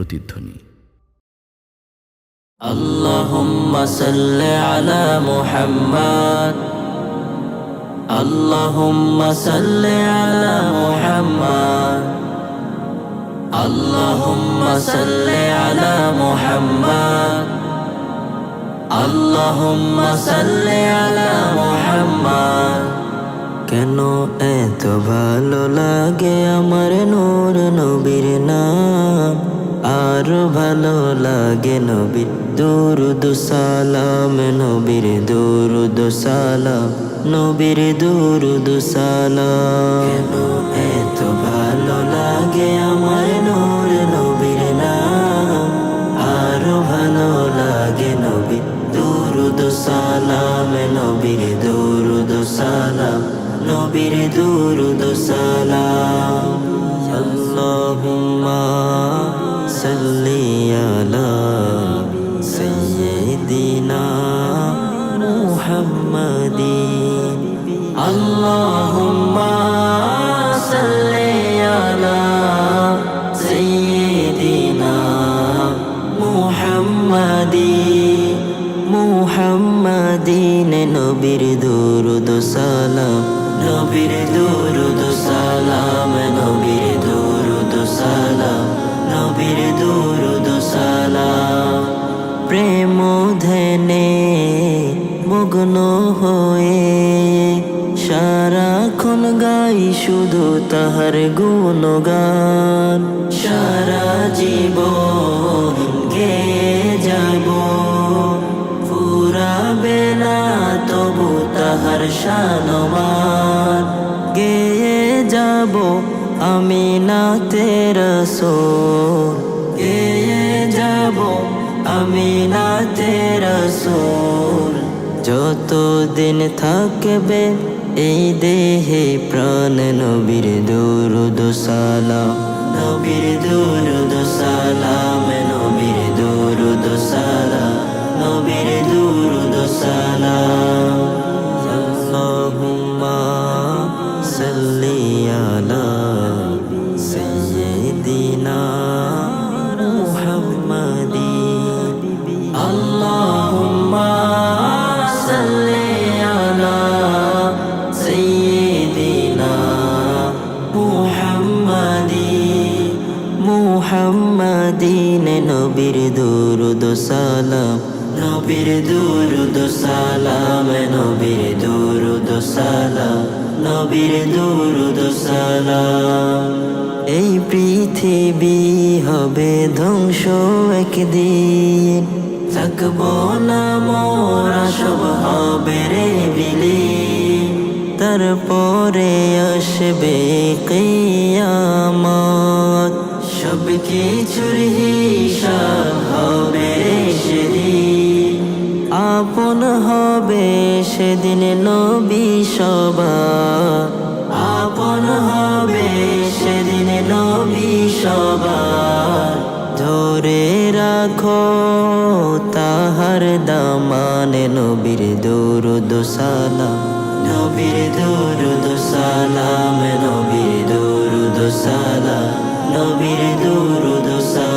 প্রতিধ্বনি اللهم صل على محمد اللهم صل على محمد اللهم صل على محمد اللهم صل على محمد কেন এত ভালো লাগে আমার নূর নবীর নাম আর ভালো লাগে নবীর দুরুদ সালাম, নবীর দুরুদ সালাম, নবীর দুরুদ সালাম। এত ভালো লাগে আমার নূর নবীর নাম, আর ভালো লাগে নবীর দুরুদ সালাম, নবীর দুরুদ সালাম, নবীর দুরুদ সালাম। মুহাম্মাদিন আল্লাহুম্মা সাল্লি আলা সাইয়্যিদিনা মুহাম্মাদিন মুহাম্মাদিন নবীর দুরুদ সালাম নবীর দুরুদ সালাম নবীর দুরুদ সালাম প্রেম ধনে মগ্ন হয়ে সারাক্ষণ গাই শুধু তাহার গুণগান। সারা জীবন গে যাব, ফুরাবে না তবু তাহার শানমান গেয়ে যাব আমি না তেরা সোল গেয়ে যাব আমি না তেরা সোল যতদিন থাকবে এই দেহে প্রাণ, নবীর দুরুদ সালাম। নবীর দুরুদ সালাম, নবীর দুরুদ সালাম। নবীর দুরুদ সালাম, নবীর দুরুদ সালাম, নবীর দুরুদ সালাম, নবীর দুরুদ সালাম। এই পৃথিবী হবে ধ্বংস একদিন। থাকব না মোরা সব হবে রে বিলীন। তারপরে আসবে কিয়ামত। সব কিছুর হিসাব সেদিন নবী সবার আপন হবে সেদিন নবী সবার ধরে রাখো তাহার দামানে নবীর দুরুদ সালাম। নবীর দুরুদ সালাম নবীর দুরুদ সালাম নবীর দুরুদ সালাম।